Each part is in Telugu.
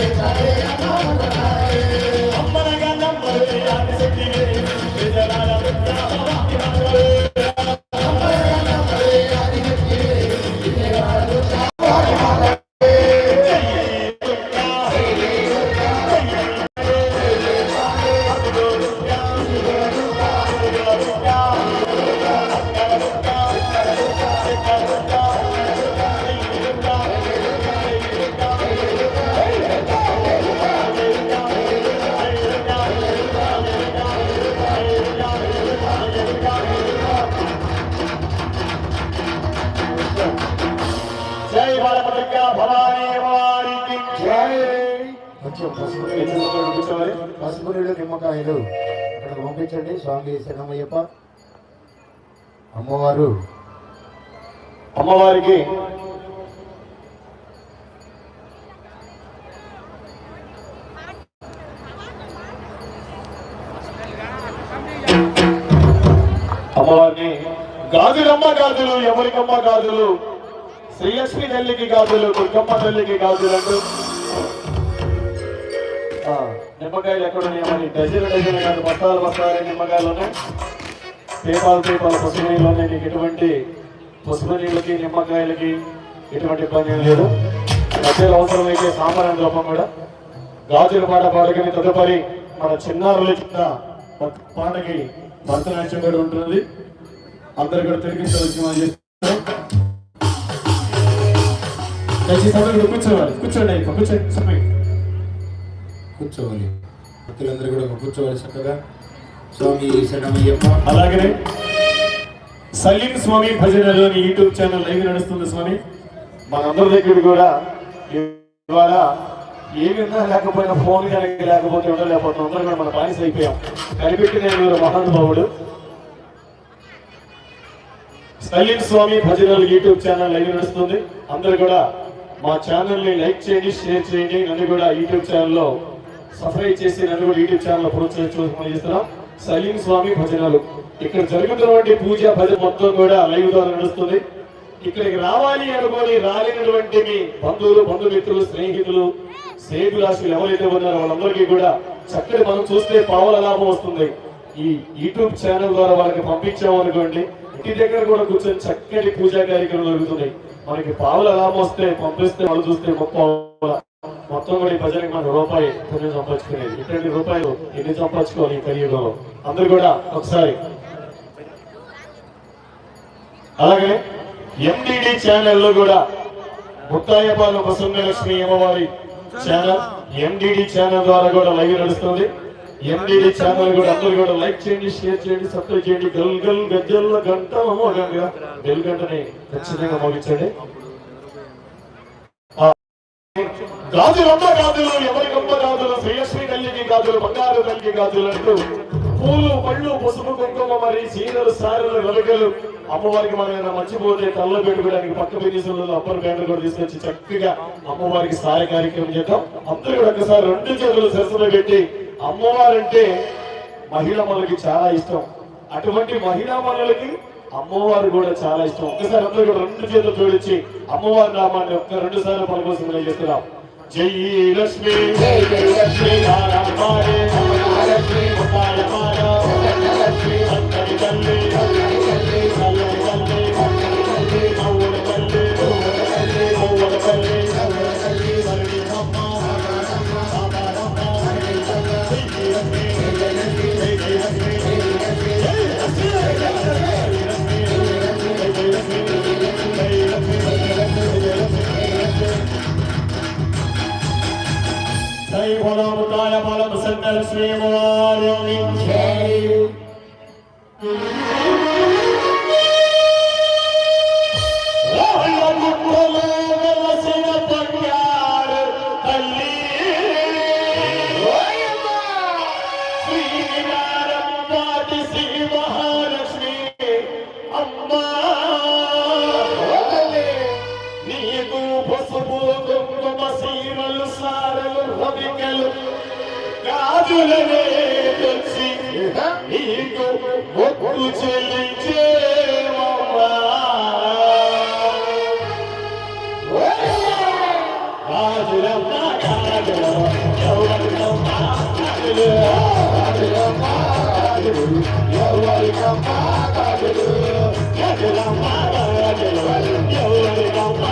Hare అమ్మవారికి అమ్మవారిని గాజులమ్మ గాజులు ఎవరికమ్మ గాజులు శ్రీలక్ష్మి తల్లికి గాజులు దుర్గమ్మ తల్లికి గాజులు అంటూ. నిమ్మకాయలు ఎక్కడ ఉన్నాయని డజన్ డజన్ కాదు బస్తాలు బస్తాలు నిమ్మకాయలు ఉన్నాయి. పేపాలు పేపాలు పసుపు నీళ్ళు ఉన్నాయి. నీకు ఎటువంటి పసుపు నీళ్ళకి నిమ్మకాయలకి ఎటువంటి ఇబ్బంది ఏం లేదు. మధ్యలో అవసరమైతే సాంబారాన్ని లోపం కూడా. గాజుల పాట పాడుకుని తదుపరి మన చిన్నారుల ఒక పాటకి భరతనాట్యం కూడా ఉంటుంది. అందరు కూడా అందరూ కూడా కూర్చోవాలి. కూర్చోండి అయిపో కూర్చోండి సమయం కూర్చోవాలి. భక్తులందరూ కూడా కూర్చోవాలి చక్కగా. స్వామి శరణమయ్యప్ప. అలాగనే సలీం స్వామి భజనలు అని యూట్యూబ్ ఛానల్ లైవ్ నడుస్తుంది స్వామి. మనందరి దగ్గర కూడా ఇవాళ ఏ విధంగా లేకపోయినా ఫోన్ కనుక లేకపోతే ఉండలేకపోతే అందరూ కూడా మన బానిస అయిపోయాం. కనిపెట్టిన మహానుభావుడు సలీం స్వామి భజనలు యూట్యూబ్ ఛానల్ లైవ్ నడుస్తుంది. అందరు కూడా మా ఛానల్ని లైక్ చేయండి షేర్ చేయండి. నన్ను కూడా యూట్యూబ్ ఛానల్లో సబ్స్క్రైబ్ చేసి నన్ను కూడా యూట్యూబ్ ఛానల్ ప్రోత్సహించమని చేస్తున్నాం. సలీం స్వామి భజనలు. ఇక్కడ జరుగుతున్నటువంటి పూజ భజన మొత్తం కూడా లైవ్ ద్వారా నడుస్తుంది. ఇక్కడికి రావాలి అనుకొని రాలేనటువంటి మీ బంధువులు బంధుమిత్రులు స్నేహితులు సేతులాసులు ఎవరైతే ఉన్నారో వాళ్ళందరికీ కూడా చక్కటి మనం చూస్తే పావుల లాభం వస్తుంది. ఈ యూట్యూబ్ ఛానల్ ద్వారా వాళ్ళకి పంపించాము అనుకోండి ఇంటి దగ్గర కూడా కూర్చొని చక్కటి పూజా కార్యక్రమాలు జరుగుతున్నాయి. మనకి పావుల లాభం వస్తే పంపిస్తే వాళ్ళు చూస్తే గొప్ప మొత్తం కూడా ఈ ప్రజలకు మనం రూపాయి పుణ్యం సంపాదించుకునేది? ఇటువంటి రూపాయలు ఎన్ని సంపాదించుకోవాలి ఈ కలియుగంలో అందరు కూడా ఒకసారి. అలాగే ఎండిడి ఛానల్లో కూడా ముత్తాయపాలెం వసుంధలక్ష్మి అమ్మవారి ఛానల్ ఎండిడి ఛానల్ ద్వారా కూడా లైవ్ నడుస్తుంది. ఎండిడి ఛానల్ కూడా అందరూ కూడా లైక్ చేయండి షేర్ చేయండి సబ్స్క్రైబ్ చేయండి. గల్ గల్ గజ్జల్ల గంట మోగంగా గల్ గంటని ఖచ్చితంగా మోగించండి. గాజులమ్మ గాజులు ఎవరికమ్మ గాజులు? శ్రీలక్ష్మి తల్లికి గాజులు బంగారు తల్లికి గాజులు అంటూ పూలు పళ్ళు పసుపు కుంకుమ మరి చీరలు సారలు రవికలు అమ్మవారికి మనం ఏమైనా మర్చిపోతే తల్ల పెట్టుకోవడానికి పక్క బిజినెస్ అప్పర్ బ్యాండ్ కూడా తీసుకొచ్చి చక్కగా అమ్మవారికి సాయ కార్యక్రమం చేద్దాం. అందరూ కూడా ఒకసారి రెండు చేతులు సరస్సులో పెట్టి అమ్మవారంటే మహిళమ్మలకి చాలా ఇష్టం. అటువంటి మహిళామణులకి అమ్మవారు కూడా చాలా ఇష్టం. ఒక్కసారి అందరూ కూడా రెండు చేతులు జోడించి అమ్మవారి నామాన్ని ఒక్క రెండు సార్లు పలకోసం చేస్తున్నాం. జై లక్ష్మి జై జై లక్ష్మి నారాయణమారే లక్ష్మి ముత్తాయమార లక్ష్మి అంతరి తల్లి చల్లని తల్లి Amma గాజులనే తెచ్చి నీకు మొక్కు చెల్లించేమమ్మా గాజులమ్మ గాజులమ్మ ఎవరికమ్మ గాజులు గాజులమ్మ గాజులు ఎవరికమ్మ గాజులు గాజులమ్మ గాజులు ఎవరికమ్మ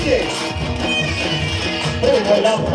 హే పువ్వులమ్మ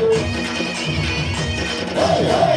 శ్రీలక్ష్మి తల్లికి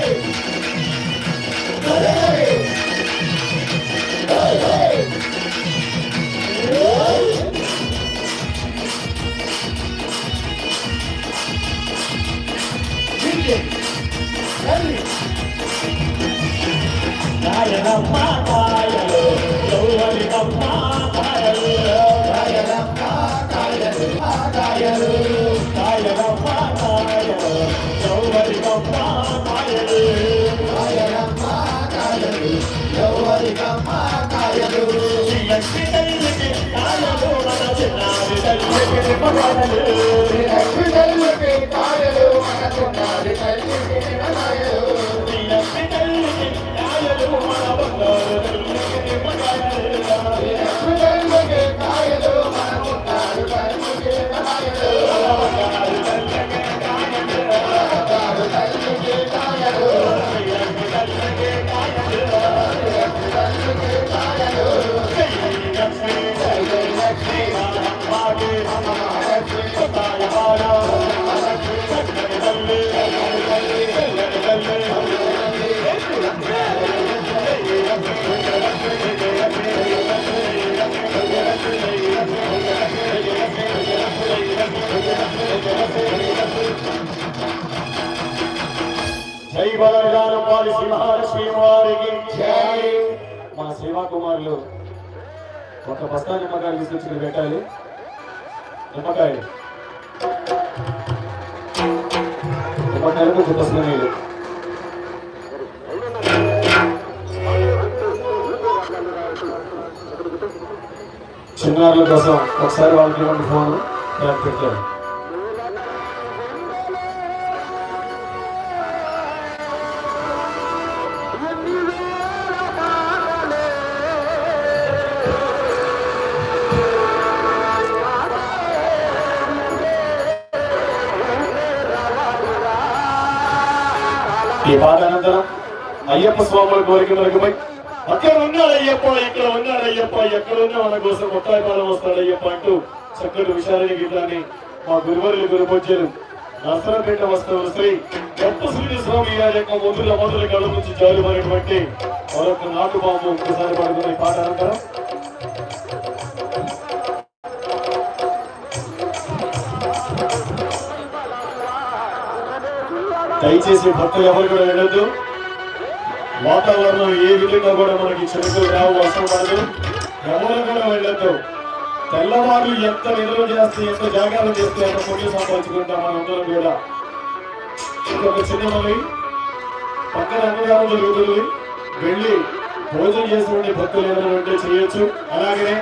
Thank you. కుమారులు ఒక బస్తా నిమ్మకాయలు తీసుకొచ్చి పెట్టాలి నిమ్మకాయలు. నిమ్మకాయలు కొంచెం బస్సులో చిన్నారుల కోసం ఒకసారి వాళ్ళకి ఇవ్వండి ఫోన్. పెట్టారు. అయ్యప్ప స్వాముల కోరిక మరకుపై అక్కడ ఉన్నాడు అయ్యప్ప ఇక్కడ ఉన్నాడు అయ్యప్ప ఎక్కడ ఉన్నా మన కోసం ముత్తాయిపాలెం వస్తాడు అయ్యప్ప అంటూ చక్కటి విషారణ గీతాన్ని మా గురువర్యులు గురుపూజ్యులు నర్సరపేట వస్తున్న శ్రీ గొప్ప శ్రీ స్వామి గారి యొక్క మొదల మొదల కళ్ళ నుంచి జారుమైనటువంటి మరొక నాటు బాంబు ఒక్కసారి పడుతున్న పాట అనంతరం. దయచేసి భక్తులు ఎవరు కూడా వెళ్ళొద్దు వాతావరణం ఏ విధంగా కూడా మనకి చెరుకులు రావు వర్షం పడదు. ఎవరు కూడా వెళ్ళొద్దు. తెల్లవారు ఎంత నిల్వ చేస్తే ఎంత జాగ్రత్త చేస్తే అంత పుణ్యం సంపాదించుకుంటాం మనందరం అందరం కూడా. ఇంకొక చిన్న మనవి పక్కన అన్నదానం జరుగుతుంది వెళ్ళి భోజనం చేసినటువంటి భక్తులు ఏమైనా ఉంటే చేయొచ్చు. అలాగే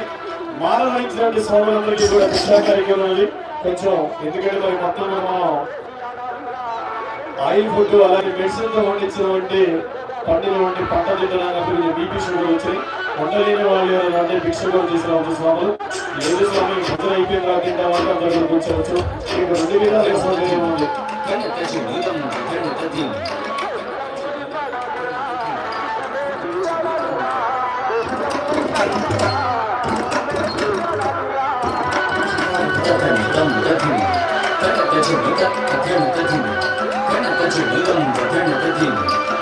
మానవహించినటువంటి స్వాములందరికీ కూడా భిక్షా కార్యక్రమం ఉంది కొంచెం ఎందుకంటే మరి మొత్తం మనం ఆయిల్ ఫుడ్ అలాగే మెడిసిన్తో వండించినటువంటి పండుగ వంటి పంట తిట్టడానికి అభివృద్ధి బీపీ షుగర్ వచ్చి వండలేని వాళ్ళు అంటే బిగ్ షుగర్ తీసుకురావచ్చు స్వాములు లేదు స్వామి ప్రజలు అయిపోయింది కాదు తింటామని అందరూ కూర్చోవచ్చు. మీకు రెండు విధాలు వేసుకోవాలి Thank you.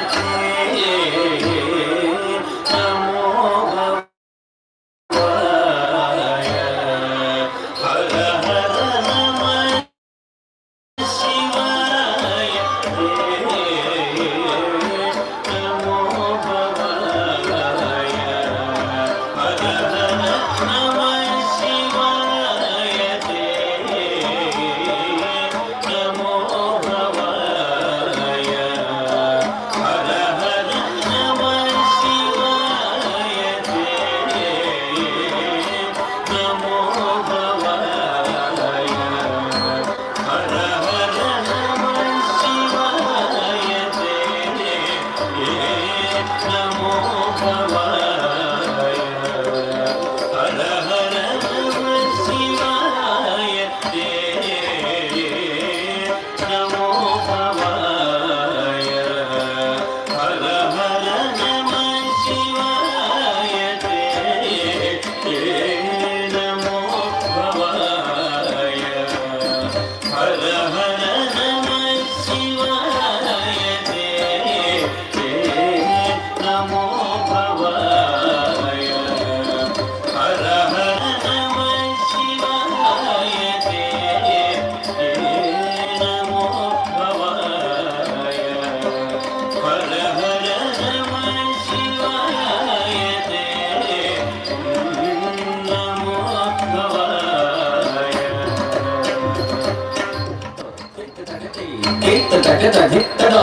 దిత్త తగ దిత్తడా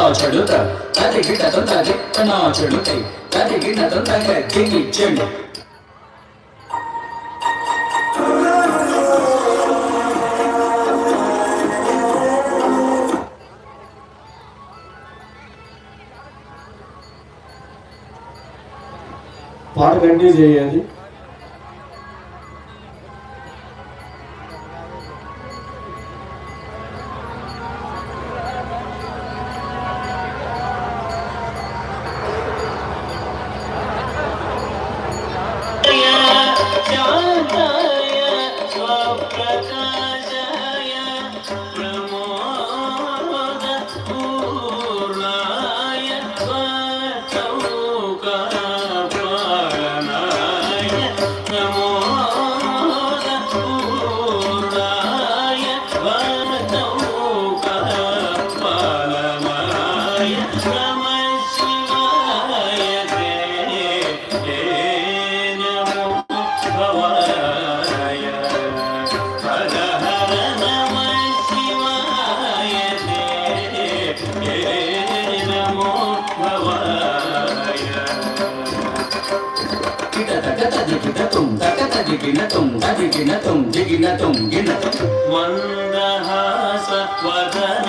తది గిట తొంద దిత్తనా తది గిట తొంద చెడు పాట కంటిన్యూ చేయాలి తగ తది గిన తుం మందహాస వదన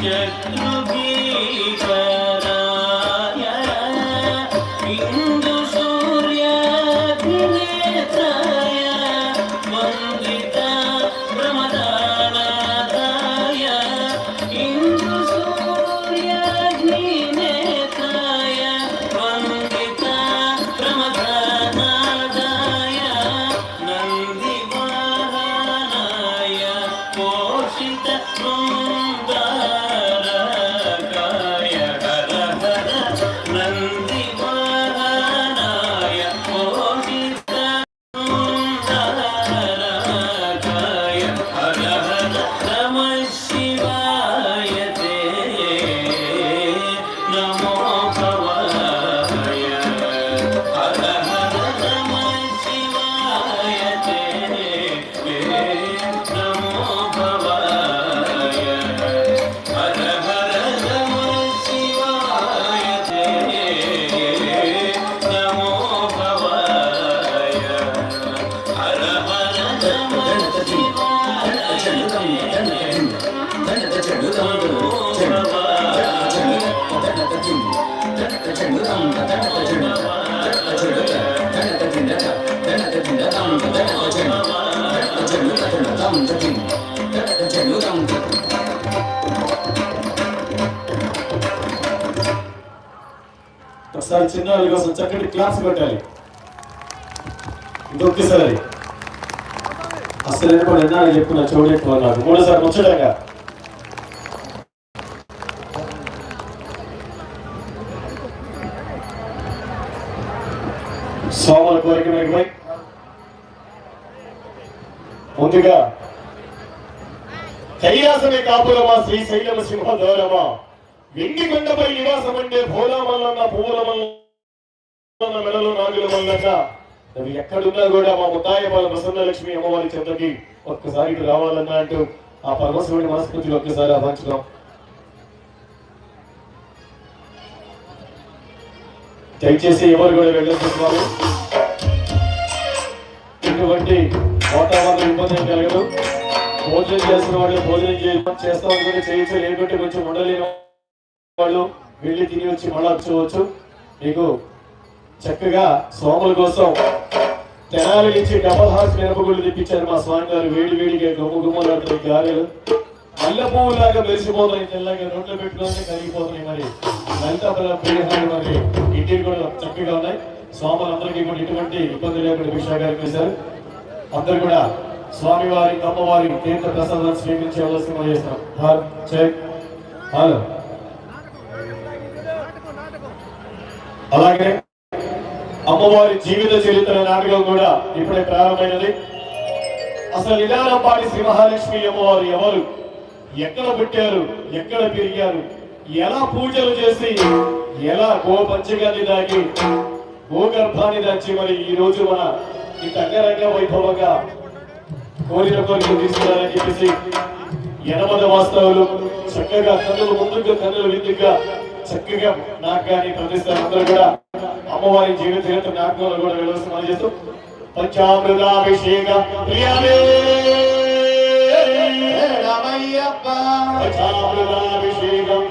శత్రుభీకరాయ చిన్నవాళ్ళ కోసం చక్కటి క్లాస్ పెట్టాలి. ఇంకొకసారి. అసలు ఎప్పుడు ఎన్నాళ్ళు చెప్పుకున్నా చూడేట్టుకో నాకు మూడోసారి ముచ్చటంగా. సోమల కోరిక మేఘమై ముందుగా. కైలాసమే కాపురమా శ్రీశైలమ సింహ దౌరమా ఎండి కొండపై నివాసం అంటే భోలామల్లన్న పువ్వుల మల్లన్న మెడలో నాగుల మల్లన్న. అవి ఎక్కడున్నా కూడా మా ముత్తాయపాల ప్రసన్న లక్ష్మి అమ్మవారి చెంతకి ఒక్కసారి ఇటు రావాలన్నా అంటూ ఆ పరమశివుడి మనస్ఫూర్తిని ఒక్కసారి ఆహ్వానించుదాం దయచేసి ఎవరు కూడా వెళ్ళొస్తున్నారు ఇటువంటి వాతావరణం ఇబ్బంది కలగదు. భోజనం చేసిన వాళ్ళు భోజనం చేస్తాం అనుకుంటే ఏంటంటే కొంచెం ఉండలేము. వాళ్ళు వెళ్ళి తిని వచ్చి మళ్ళీ వచ్చవచ్చు. మీకు చక్కగా స్వాముల కోసం తెనాలి నుంచి డబల్ హార్స్ మినపగుళ్ళు తెప్పించారు మా స్వామి గారు వేడి వేడిగా గుమ్మ గుమ్మలాడుతాయి గారెలు. మల్లె పువ్వులాగా మెరిసిపోతున్నాయి. తెల్లగా నోట్లో పెట్టుకొని కరిగిపోతున్నాయి మరి. లలితాపల ప్రియహాలు మరి. ఇంటికి కూడా చక్కగా ఉన్నాయి. స్వాములందరికీ కూడా ఎటువంటి ఇబ్బంది లేకుండా భిక్షాగారం చేశారు. అందరు కూడా స్వామివారి అమ్మవారి తీర్థ ప్రసాదాన్ని స్వీకరించవలసిన చేస్తాం. హాల్. అలాగే అమ్మవారి జీవిత చరిత్ర నాటకం కూడా ఇప్పుడే ప్రారంభమైనది. అసలు నిదానంపాటి శ్రీ మహాలక్ష్మి అమ్మవారు ఎవరు? ఎక్కడ పుట్టారు? ఎక్కడ పెరిగారు? ఎలా పూజలు చేసి ఎలా గో పంచగాన్ని దాగి గోగర్భాన్ని దాచి మరి ఈ రోజు మన ఈ తగ్గరంగ వైభవంగా కోరిన కోరిక తీసుకున్నారని చెప్పేసి ఎనమద వాస్తవులు చక్కగా కన్నులు ముందుగా కన్నులు విందుగా చక్కగా నాటకాన్ని ప్రదర్శిస్తారు. అందరూ కూడా అమ్మవారి జీవిత చరిత్ర నాటకంలో కూడా వెళ్ళవలసిన మనం చేస్తూ పంచామృతాభిషేక ప్రియాలే పంచామృతాభిషేకం.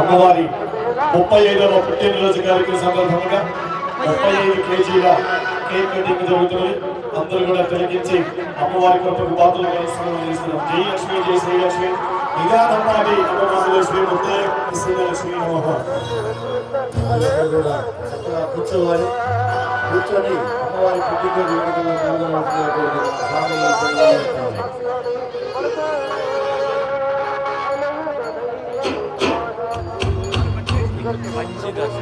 అమ్మవారి ముప్పై ఐదవ పుట్టినరోజు కార్యక్రమం సందర్భంగా ముప్పై ఐదు కేజీల కేక్ కటింగ్ జరుగుతున్నది. అందరూ కూడా తొలగించి అమ్మవారి కృపకు పాత్రలు కలుస్తున్నాం జై లక్ష్మి జై శ్రీలక్ష్మి నిదానమ్మాది అమ్మవారి ముప్పై శ్రీలక్ష్మి కూడా కూర్చోవాలి. కూర్చొని అమ్మవారి పుట్టినరోజు వేడుకల్లో పాల్గొనవలసినటువంటి స్వామి సంఘాలు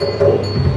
Thank